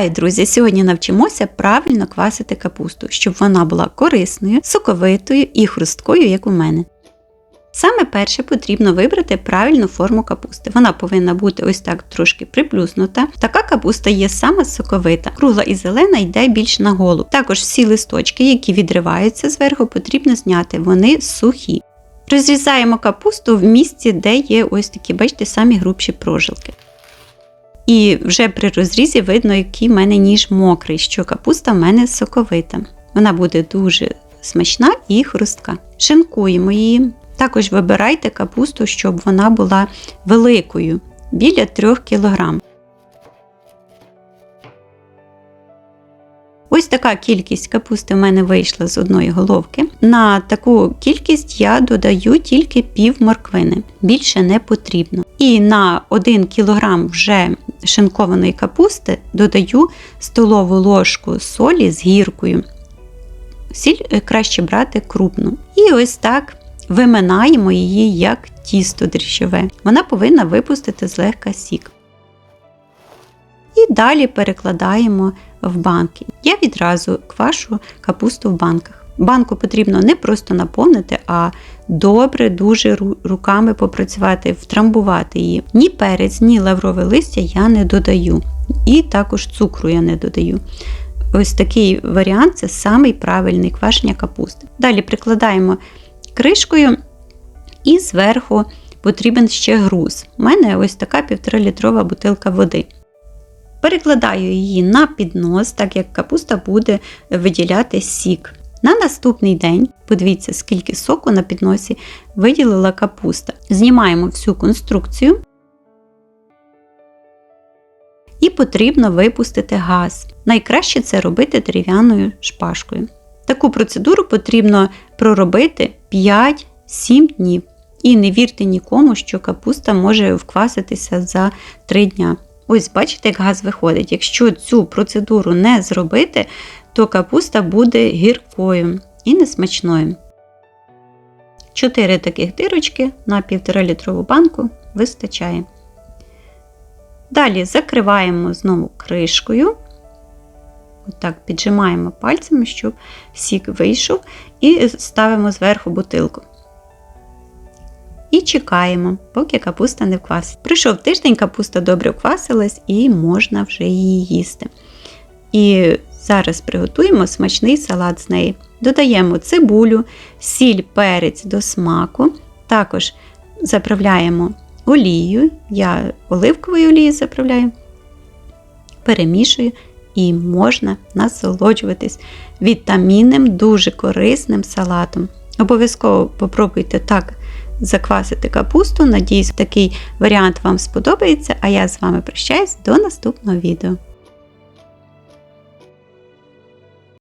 Вітаю, друзі! Сьогодні навчимося правильно квасити капусту, щоб вона була корисною, соковитою і хрусткою, як у мене. Саме перше потрібно вибрати правильну форму капусти. Вона повинна бути ось так трошки приплюснута. Така капуста є саме соковита. Кругла і зелена йде більш на голову. Також всі листочки, які відриваються зверху, потрібно зняти. Вони сухі. Розрізаємо капусту в місці, де є ось такі, бачите, самі грубші прожилки. І вже при розрізі видно, який в мене ніж мокрий, що капуста в мене соковита. Вона буде дуже смачна і хрустка. Шинкуємо її. Також вибирайте капусту, щоб вона була великою, біля 3 кг. Така кількість капусти в мене вийшла з одної головки. На таку кількість я додаю тільки пів морквини, більше не потрібно. І на 1 кг вже шинкованої капусти додаю столову ложку солі з гіркою. Сіль е, краще брати крупну. І ось так виминаємо її як тісто дріжджове. Вона повинна випустити злегка сік. Далі перекладаємо в банки. Я відразу квашу капусту в банках. Банку потрібно не просто наповнити, а добре, дуже руками попрацювати, втрамбувати її. Ні перець, ні лаврове листя я не додаю. І також цукру я не додаю. Ось такий варіант це самий правильний квашення капусти. Далі прикладаємо кришкою і зверху потрібен ще груз. У мене ось така 1,5-літрова бутилка води. Перекладаю її на піднос, так як капуста буде виділяти сік. На наступний день, подивіться, скільки соку на підносі виділила капуста. Знімаємо всю конструкцію і потрібно випустити газ. Найкраще це робити дерев'яною шпажкою. Таку процедуру потрібно проробити 5-7 днів. І не вірте нікому, що капуста може вкваситися за 3 дня. Ось, бачите, як газ виходить. Якщо цю процедуру не зробити, то капуста буде гіркою і несмачною. 4 таких дирочки на 1,5 літрову банку вистачає. Далі закриваємо знову кришкою. Отак піджимаємо пальцями, щоб сік вийшов, і ставимо зверху бутилку. І чекаємо, поки капуста не вквасить. Прийшов тиждень, капуста добре вквасилась і можна вже її їсти. І зараз приготуємо смачний салат з неї. Додаємо цибулю, сіль, перець до смаку. Також заправляємо олією, я оливковою олією заправляю, перемішую і можна насолоджуватись вітамінним, дуже корисним салатом. Обов'язково попробуйте так заквасити капусту. Надіюсь, такий варіант вам сподобається, а я з вами прощаюсь до наступного відео.